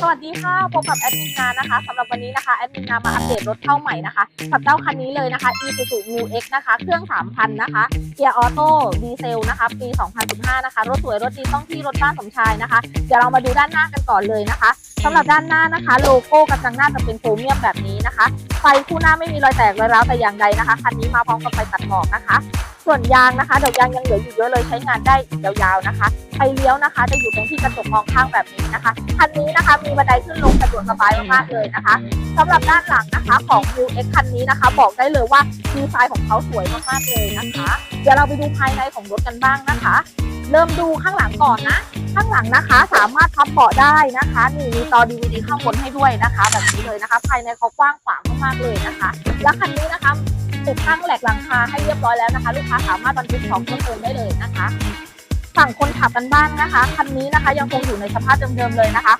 สวัสดีค่ะพบกับแอดมินนานะคะสำหรับวันนี้นะคะแอดมินนามาอัปเดตรถเข้าใหม่นะคะกับเจ้าคันนี้เลยนะคะ Isuzu Mu X นะคะ เครื่อง 3,000 นะคะเกียร์ออโต้ดีเซลนะคะ ปี 2015 นะคะ รถสวยรถดีต้องที่รถบ้านสมชายนะคะ เดี๋ยวเรามาดูด้านหน้ากันก่อนเลยนะคะสำหรับด้านหน้านะคะ โลโก้กระจังหน้าจะเป็นโครเมียมแบบนี้นะคะไฟคู่หน้าไม่มีรอยแตกรอยร้าวแต่อย่างใดนะคะคันนี้มาพร้อมกับไฟตัดหมอกนะคะ ส่วนยางนะคะดอกยางยังเหลืออยู่เยอะเลยใช้งานได้ยาวๆนะคะไฟเลี้ยวนะคะ จะอยู่ตรงที่กระจกมองข้างแบบนี้นะคะคันนี้นะคะมีบันไดขึ้นลงสะดวกสบายมากๆเลยนะคะสำหรับด้านหลังนะคะของ u x คันนี้นะคะ บอกได้เลยว่าดีไซน์ของเขาสวยมากๆเลยนะคะ เดี๋ยวเราไปดูภายในของรถกันบ้างนะคะ เริ่มดูข้างหลังก่อนนะข้างหลังนะคะสามารถพับเบาะได้นะคะนี่มีจอ DVD ข้างบนให้ด้วยนะคะ แบบนี้เลยนะคะ ภายในเขากว้างขวางมากๆเลยนะคะ และคันนี้นะคะ ติดตั้งแหลกหลังคาให้เรียบร้อยแล้วนะคะ ลูกค้าสามารถบรรทุกของเพิ่มเติมได้เลยนะคะฝั่งคนขับกันบ้างนะคะคันนี้นะคะ ยังคงอยู่ในสภาพเดิมๆเลยนะคะ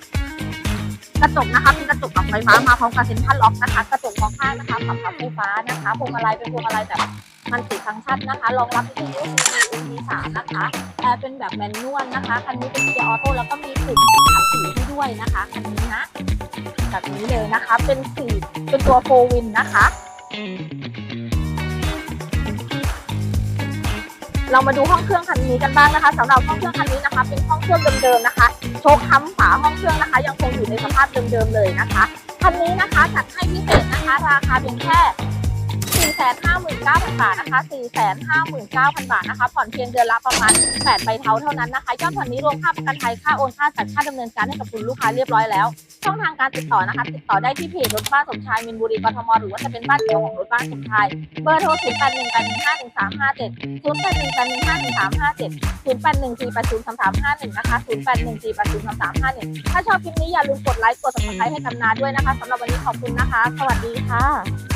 กระจกนะคะเป็นกระจกปรับไฟฟ้ามาพร้อมกับเซ็นทรัลล็อกนะคะ กระจกมองข้างนะคะปรับพับไฟฟ้านะคะพวงมาลัยเป็นพวงมาลัยแบบมันติฟังก์ชันนะคะรองรับวิทยุ CD MP3 นะคะแอร์เป็นแบบแมนนวลนะคะคันนี้เป็นเกียร์ออโต้แล้วก็มีปุ่มขับสีให้ด้วยนะคะคันนี้นะแบบนี้เลยนะคะ เป็นสีเป็นตัวโฟวินนะคะ เรามาดูห้องเครื่องคันนี้กันบ้างนะคะสำหรับห้องเครื่องคันนี้นะคะ เป็นห้องเครื่องเดิมๆนะคะ โชคค้ำฝาห้องเครื่องนะคะ ยังคงอยู่ในสภาพเดิมๆเลยนะคะคันนี้นะคะจัดให้พิเศษนะคะ ราคาเพียงแค่ 459,000 บาทนะคะ 459,000 บาทนะคะ ผ่อนเพียงเดือนละประมาณ8ใบเทาเท่านั้นนะคะ ยอดผ่อนนี้รวมค่าประกันภัย ค่าโอนค่าจัดค่าดำเนินการให้กับคุณลูกค้าเรียบร้อยแล้ว ช่องทางการติดต่อนะคะ ติดต่อได้ที่เพจรถบ้านสมชายมินบุรีกทมหรือว่าจะเป็นบ้านเดียวของรถบ้านสมชาย เบอร์โทร 0 8 1 8 1 5 1 3 5 7 0 8 1 8 1 5 1 3 5 7 0 8 1 4 8 0 3 3 5 1 นะคะ 0 8 1 4 8 0 3 3 5 1 ถ้าชอบคลิปนี้อย่าลืมกดไลค์ กด subscribe ให้กันนาด้วยนะคะสำหรับวันนี้ขอบคุณนะคะ สวัสดีค่ะ